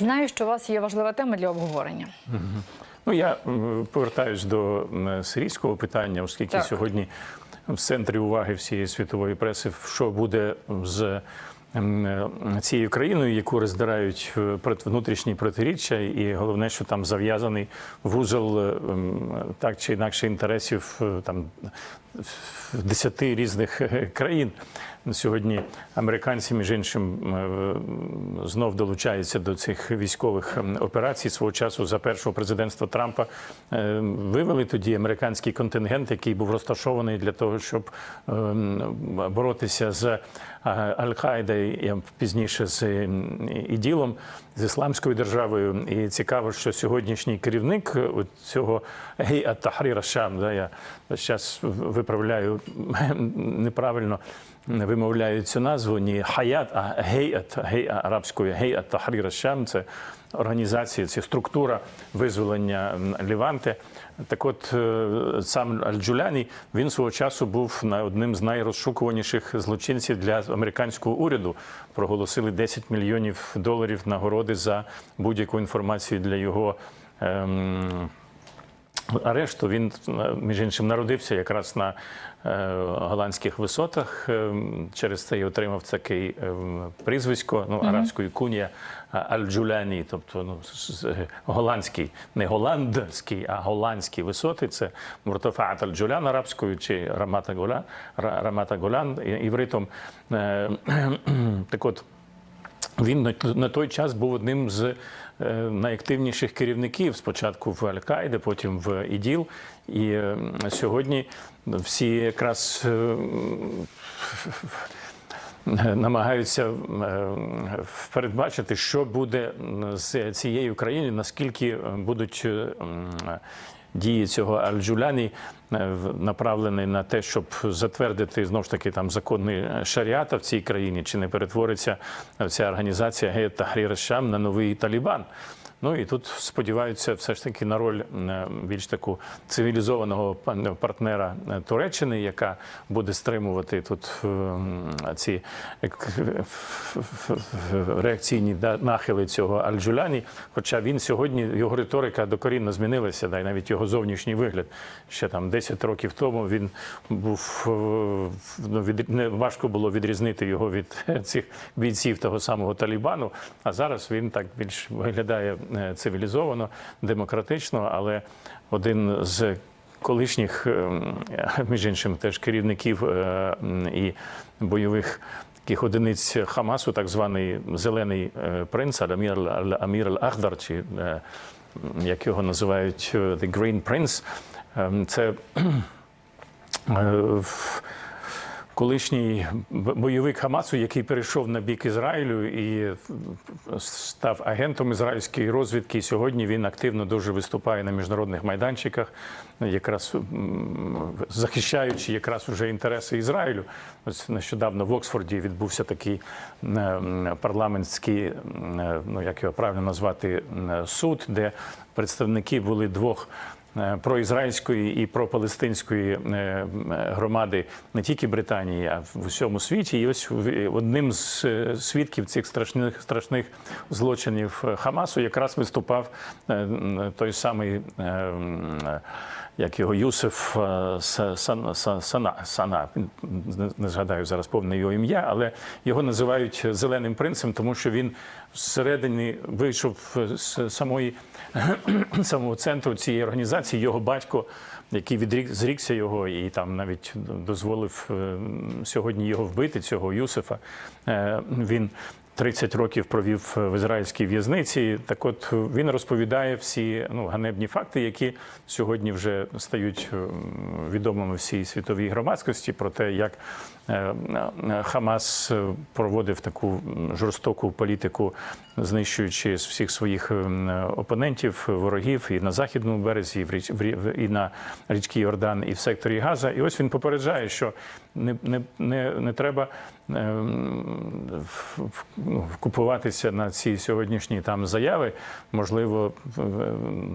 Знаю, що у вас є важлива тема для обговорення. Ну я повертаюсь до сирійського питання, оскільки Так. сьогодні в центрі уваги всієї світової преси, що буде з цією країною, яку роздирають е, внутрішні протиріччя, і головне, що там зав'язаний вузол е, так чи інакше інтересів е, там десяти різних е, країн. Сьогодні американці, між іншим, е, знов долучаються до цих військових ем, операцій. Свого часу за першого президентства Трампа е, вивели тоді американський контингент, який був розташований для того, щоб ем, боротися з е, Аль-Каїда пізніше з ем, іділом, з ісламською державою. І цікаво, що сьогоднішній керівник е, цього гей Тахріра Шам, да, я зараз виправляю неправильно вимовляю цю назву не Хаят, а Гейат, гей арабською Гейат Тахрір Шам. Це організація, це структура визволення Ліванти. Так от е, сам Аль-Джуляні він свого часу був одним з найрозшукуваніших злочинців для американського уряду. Проголосили 10 мільйонів доларів нагороди за будь-яку інформацію для його. ем, арешту. Він між іншим народився якраз на е, голландських висотах. Е, Через це і отримав таке е, прізвисько ну, арабською кунія Аль-Джуляні, тобто ну, голландський, не голландський, а голландські висоти. Це Муртафаат Аль-Джулян арабською чи Рамата Голян, Рамата Голян івритом. Е, Так от. Він на- той час був одним з е, найактивніших керівників спочатку в Аль-Каїди, потім в ІДІЛ. І е, сьогодні всі якраз е, намагаються е, передбачити, що буде з цією країною, наскільки будуть е, дії цього Аль-Джуляні е, направлені на те, щоб затвердити знову ж таки там законний шаріата в цій країні, чи не перетвориться ця організація Геят Тахрір Шам на новий Талібан. Ну і тут сподіваються все ж таки на роль е, більш таку цивілізованого партнера е, Туреччини, яка буде стримувати тут ці реакційні нахили цього Аль-Джуляні. Хоча він сьогодні його риторика докорінно змінилася, да й навіть його зовнішній вигляд. Ще там 10 років тому він був е, ну, від, не важко було відрізнити його від цих бійців того самого Талібану. А зараз він так більш виглядає цивілізовано, демократично, але один з колишніх, ем, між іншим, теж керівників е, і бойових таких одиниць Хамасу, так званий зелений е, принц Амір Амір Аль-Ахдар, чи е, як його називають е, The Green Prince. Ем, Це е, колишній бойовик Хамасу, який перейшов на бік Ізраїлю і став агентом ізраїльської розвідки. Сьогодні він активно дуже виступає на міжнародних майданчиках, якраз захищаючи якраз уже інтереси Ізраїлю. Ось нещодавно в Оксфорді відбувся такий парламентський, ну як його правильно назвати, суд, де представники були двох проізраїльської і пропалестинської е, громади не тільки Британії, а в усьому світі. І ось одним з е, свідків цих страшних страшних злочинів е, Хамасу якраз виступав е, той самий. Як його Юсеф е, Са- Сан- Са- Сана, Сана, не- згадаю зараз повне його ім'я, але його називають зеленим принцем, тому що він всередині вийшов з самої самого центру цієї організації. Його батько, який відрік зрікся його, і там навіть дозволив е, сьогодні його вбити, цього Юсефа. Е, Він 30 років провів в ізраїльській в'язниці. Так, от він розповідає всі ну ганебні факти, які сьогодні вже стають е, відомими всій світовій громадськості про те, як е, е, Хамас е, проводив таку жорстоку політику, знищуючи з всіх своїх опонентів, ворогів і на західному березі, і на річці Йордан, і в секторі Газа. І ось він попереджає, що не, не, не, не треба купуватися на ці сьогоднішні там заяви. Можливо,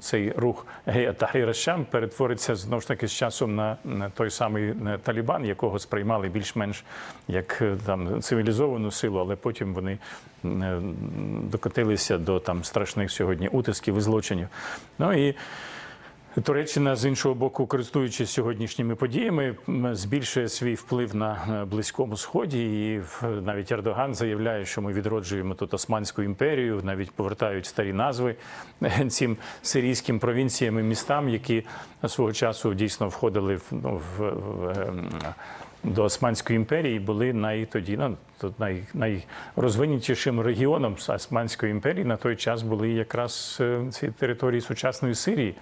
цей рух Гея Тахіра Шам перетвориться знову ж таки з часом на, той самий Талібан, якого сприймали більш-менш як е, там цивілізовану силу, але потім вони е, докотилися до там страшних сьогодні утисків і злочинів. Ну і Туреччина з іншого боку, користуючись сьогоднішніми подіями, збільшує свій вплив на е, близькому сході. І в- навіть Ердоган заявляє, що ми відроджуємо тут Османську імперію, навіть повертають старі назви е, цим сирійським провінціям і містам, які свого часу дійсно входили в, ну, в, в, до Османської імперії, були най тоді ну, най, найрозвинутішим регіоном Османської імперії. На той час були якраз е, ці території сучасної Сирії,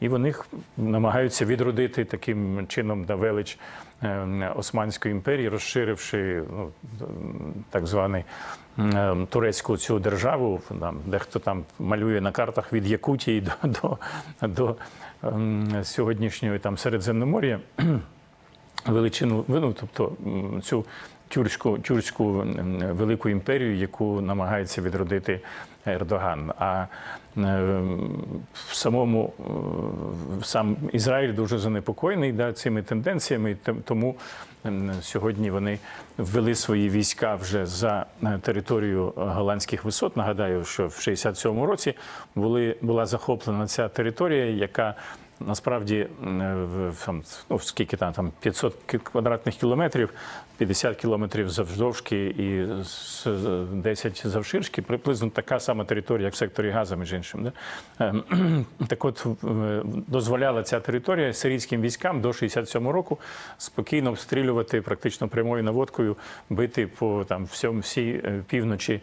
і вони намагаються відродити таким чином на велич е, Османської імперії, розширивши ну, так званий е, турецьку цю державу. Там дехто там малює на картах від Якутії до, до, до сьогоднішньої там Середземномор'я величину, ну, тобто цю тюркську, тюркську велику імперію, яку намагається відродити Ердоган. А в самому сам Ізраїль дуже занепокоєний да, цими тенденціями, тому сьогодні вони ввели свої війська вже за е, територію голландських висот. Нагадаю, що в 67-му році були, була захоплена ця територія, яка Насправді, там, ну, скільки там, там 500 квадратних кілометрів, 50 кілометрів завдовжки і з- з- 10 завширшки, приблизно така сама територія, як в секторі Газа, між іншим. Да? Ем, Так от дозволяла ця територія сирійським військам до 67 року спокійно обстрілювати практично прямою наводкою, бити по там всьому всій е, півночі е,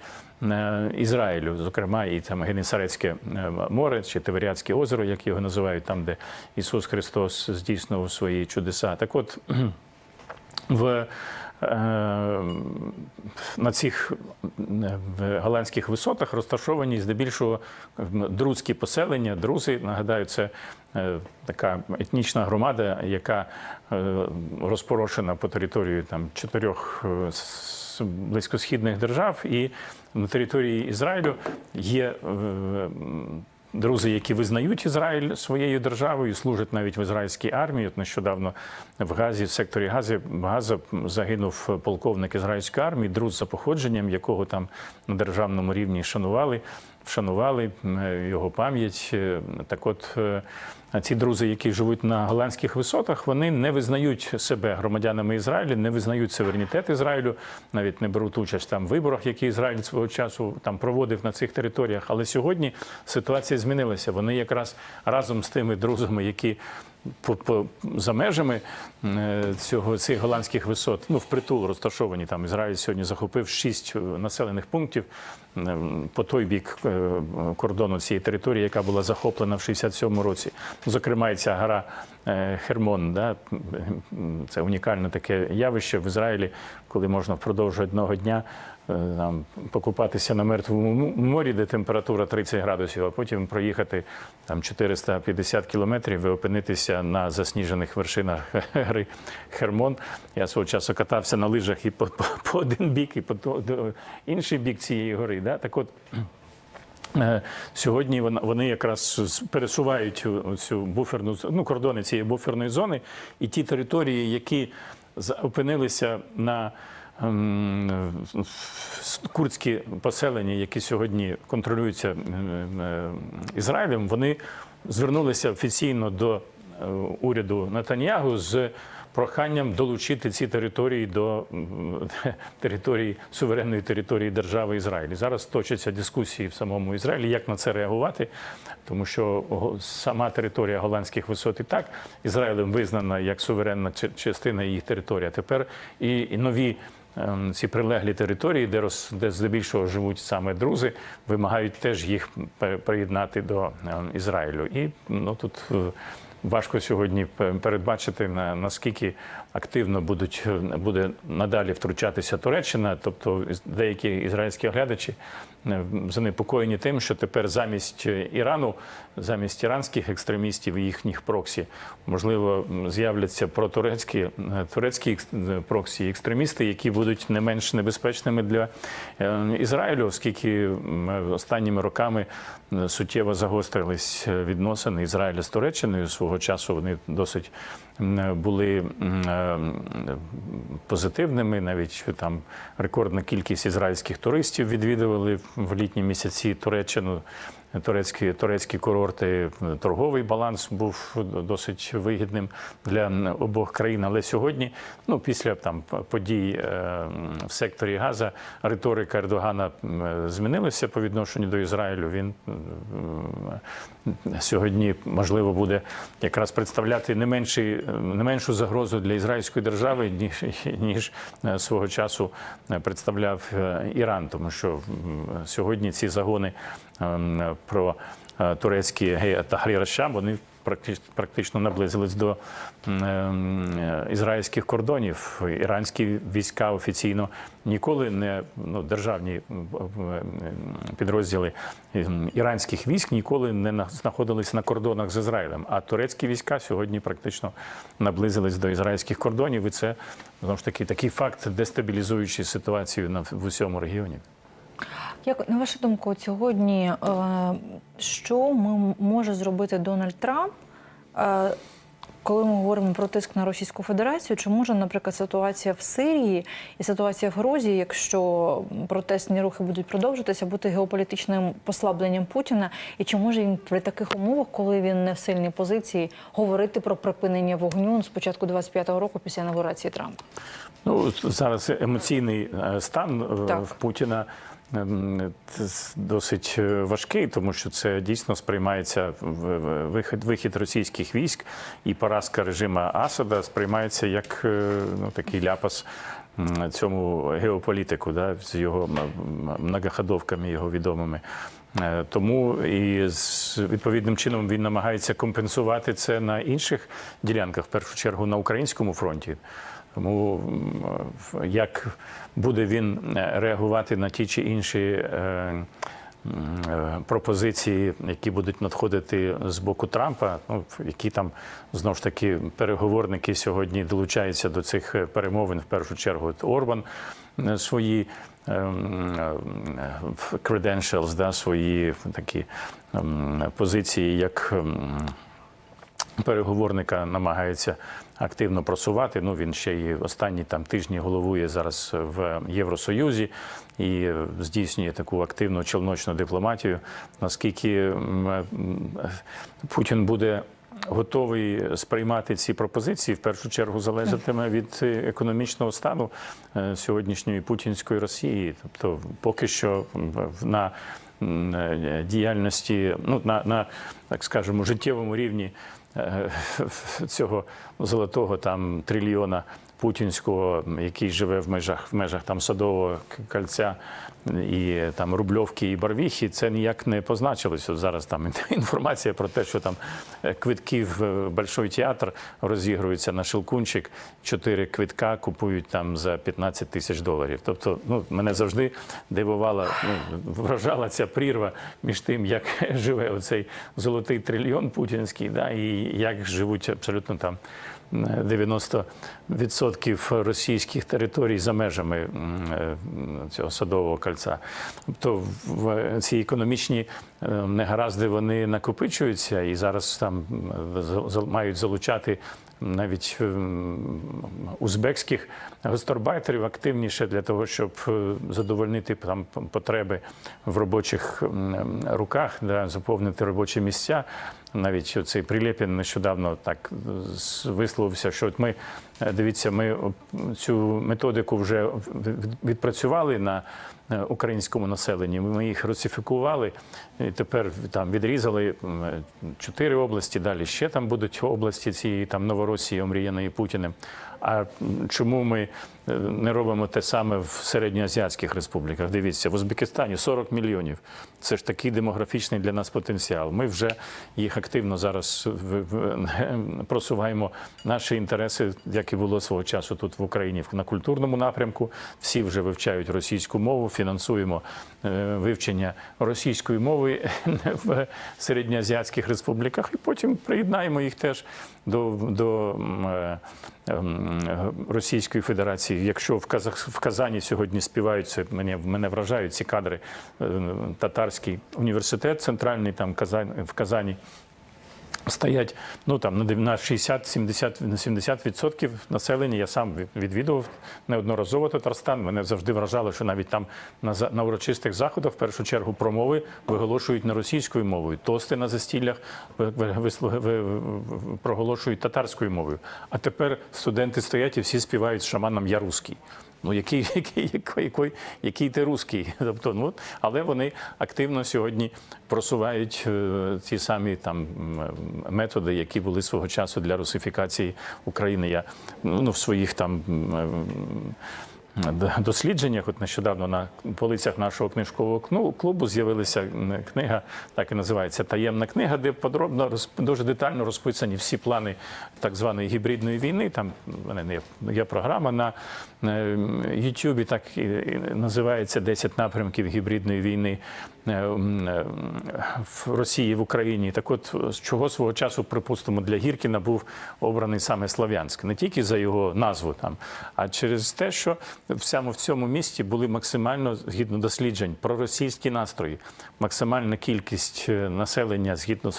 Ізраїлю, зокрема, і там Генесарецьке е, море чи Тиверіатське озеро, як його називають, там, де Ісус Христос здійснював свої чудеса. Так от в, е, на цих е, голландських висотах розташовані здебільшого друзькі поселення. Друзи, нагадаю, це е, така етнічна громада, яка розпорошена по території там чотирьох близькосхідних держав, і на території Ізраїлю є Друзі, які визнають Ізраїль своєю державою, служать навіть в ізраїльській армії. От нещодавно в Газі, в секторі Гази, Газа загинув полковник ізраїльської армії, друз за походженням, якого там на державному рівні шанували, вшанували його пам'ять. Е, Так от е, ці друзі, які живуть на голландських висотах, вони не визнають себе громадянами Ізраїлю, не визнають суверенітет Ізраїлю, навіть не беруть участь там в виборах, які Ізраїль свого часу там проводив на цих територіях. Але сьогодні ситуація змінилася. Вони якраз разом з тими друзями, які по, по за межами е, цього цих голландських висот, ну впритул розташовані там. Ізраїль сьогодні захопив шість е, населених пунктів е, по той бік кордону цієї території, яка була захоплена в 67-му році. Зокрема, ця гора Хермон, да, це унікальне таке явище в Ізраїлі, коли можна впродовж одного дня там, покупатися на мертвому морі, де температура 30 градусів, а потім проїхати там 450 кілометрів і опинитися на засніжених вершинах гори Хермон. Я свого часу катався на лижах і по, по, по один бік, і по інший бік цієї гори. Да? Так от Е, Сьогодні вони якраз пересувають цю буферну ну, кордони цієї буферної зони, і ті території, які опинилися на курдські поселення, які сьогодні контролюються ем, е, Ізраїлем, вони звернулися офіційно до е, уряду Натаньягу з проханням долучити ці території до території суверенної території держави Ізраїль. Зараз точаться дискусії в самому Ізраїлі, як на це реагувати, тому що сама територія голландських висот і так Ізраїлем визнана як суверенна частина їх території. Тепер і нові. Ем, Ці прилеглі території, де роз, де здебільшого живуть саме друзи, вимагають теж їх приєднати до ем, Ізраїлю. І ну тут е, Важко сьогодні передбачити на наскільки активно будуть е, буде надалі втручатися Туреччина. Тобто деякі ізраїльські оглядачі е, занепокоєні тим, що тепер замість Ірану, замість іранських екстремістів і їхніх проксі, можливо, з'являться протурецькі е, турецькі е, проксі екстремісти, які будуть не менш небезпечними для е, Ізраїлю, оскільки останніми роками е, суттєво загострились е, відносини Ізраїля з Туреччиною. Свого часу вони досить були е, позитивними. Навіть там рекордна кількість ізраїльських туристів відвідували в літні місяці Туреччину. Турецькі турецькі курорти, торговий баланс був досить вигідним для обох країн. Але сьогодні, ну після там подій е, в секторі Газа, риторика Ердогана змінилася по відношенню до Ізраїлю. Він сьогодні можливо буде якраз представляти не менший, не меншу загрозу для ізраїльської держави, ніж ніж е, свого часу представляв е, Іран, тому що сьогодні ці загони про е, турецькі гея Тахрір Аш-Шам, вони практи- практично наблизились до е, ізраїльських кордонів. Іранські війська офіційно ніколи не ну, державні підрозділи іранських військ ніколи не на- знаходились на кордонах з Ізраїлем. А турецькі війська сьогодні практично наблизились до ізраїльських кордонів. І це знову ж таки такий факт, дестабілізуючий ситуацію на в усьому регіоні. Як на вашу думку, от сьогодні е, що ми може зробити Дональд Трамп, е, коли ми говоримо про тиск на Російську Федерацію? Чи може, наприклад, ситуація в Сирії і ситуація в Грузії, якщо протестні рухи будуть продовжуватися, бути геополітичним послабленням Путіна? І чи може він при таких умовах, коли він не в сильній позиції, говорити про припинення вогню з початку 25-го року після інаугурації Трампа? Ну зараз емоційний е, стан Так. в Путіна. Ем, досить е, важкий, тому що це дійсно сприймається вихід, вихід російських військ і поразка режима Асада сприймається як е, ну, такий ляпас цьому геополітику, да, з його многоходовками його відомими. Е, Тому і з відповідним чином він намагається компенсувати це на інших ділянках, в першу чергу на українському фронті. Тому як буде він е, реагувати на ті чи інші е, е, пропозиції, які будуть надходити з боку Трампа, ну які там знову ж таки переговорники сьогодні долучаються до цих перемовин, в першу чергу Орбан свої credentials, да, свої такі позиції, як переговорника намагається активно просувати. Ну він ще й останні там тижні головує зараз в Євросоюзі і е, здійснює таку активну челночну дипломатію. Наскільки м, Путін буде. Готовий сприймати ці пропозиції в першу чергу залежатиме від е, економічного стану е, сьогоднішньої путінської Росії. Тобто, поки що на е, діяльності, ну на, на так скажемо, життєвому рівні е, цього золотого там трильйона путінського, який живе в межах в межах там садового кольця і там Рубльовки і Барвіхи, це ніяк не позначилось. От зараз там інформація про те, що там е, квитки в е, Большой театр розігруються на Шелкунчик. Чотири квитка купують там за 15 тисяч доларів. Тобто, ну мене завжди дивувала, ну вражала ця прірва між тим, як живе оцей золотий трильйон путінський, да, і як живуть абсолютно там. 90% російських територій за межами е, цього садового кольця. Тобто в ці економічні е, негаразди вони накопичуються і зараз там за- мають залучати навіть ем, узбекських гастарбайтерів активніше для того, щоб е, задовольнити там потреби в робочих руках, да, заповнити робочі місця. Навіть цей Прилєпін нещодавно так висловився, що от ми е, дивіться, ми цю методику вже відпрацювали на е, українському населенні. Ми їх русифікували, і тепер там відрізали чотири області. Далі ще там будуть області цієї там Новоросії, омріяної Путіним. А чому ми е, не робимо те саме в середньоазіатських республіках? Дивіться, в Узбекистані 40 мільйонів. Це ж такий демографічний для нас потенціал. Ми вже їх активно зараз просуваємо наші інтереси, як і було свого часу тут в Україні на культурному напрямку. Всі вже вивчають російську мову, фінансуємо е, вивчення російської мови в середньоазіатських республіках, і потім приєднаємо їх теж до, до е, е, Російської Федерації. Якщо в Казах в Казані сьогодні співають це, мене мене вражають ці кадри. е, Татарський університет центральний там Казань в Казані. Стоять ну там на дев- на 60-70 на 70% населення. Я сам відвідував неодноразово Татарстан. Мене завжди вражало, що навіть там на на урочистих заходах в першу чергу промови виголошують не російською мовою. Тости на застіллях проголошують татарською мовою. А тепер студенти стоять і всі співають з шаманом Я русський. Ну, який, який, який, який, який ти русський? Тобто, ну, але вони активно сьогодні просувають е, ті самі там методи, які були свого часу для русифікації України. Я ну, в своїх там. Дослідженнях, от нещодавно на полицях нашого книжкового клубу з'явилася книга, так і називається Таємна книга, де подробно дуже детально розписані всі плани так званої гібридної війни. Там є, програма на Ютубі, так і називається «10 напрямків гібридної війни в Росії в Україні. Так от з чого свого часу, припустимо, для Гіркіна був обраний саме Слов'янськ, не тільки за його назву там, а через те, що саме в цьому місті були максимально згідно досліджень проросійські настрої, максимальна кількість е, населення згідно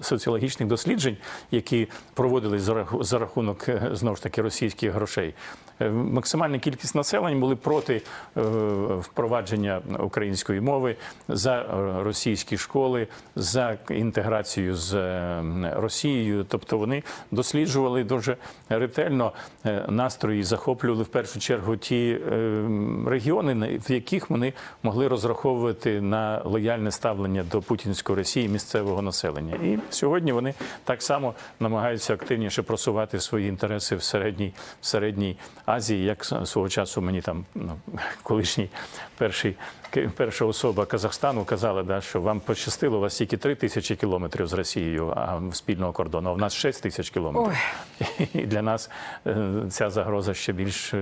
соціологічних досліджень, які проводились за рахунок е, знову ж таки російських грошей. Е, Максимальна кількість населення були проти е, впровадження української мови за е, російські школи, за інтеграцію з Росією. Тобто вони досліджували дуже ретельно настрої, захоплювали в першу чергу ті регіони, в яких вони могли розраховувати на лояльне ставлення до путінської Росії місцевого населення. І сьогодні вони так само намагаються активніше просувати свої інтереси в середній в середній Азії, як свого часу мені там ну, колишній перший перша особа Казахстану казала, да, що вам пощастило, у вас тільки 3 тисячі кілометрів з Росією а спільного кордону, а в нас 6 тисяч кілометрів. І для нас е, ця загроза ще більш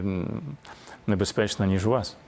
небезпечна, ніж у вас.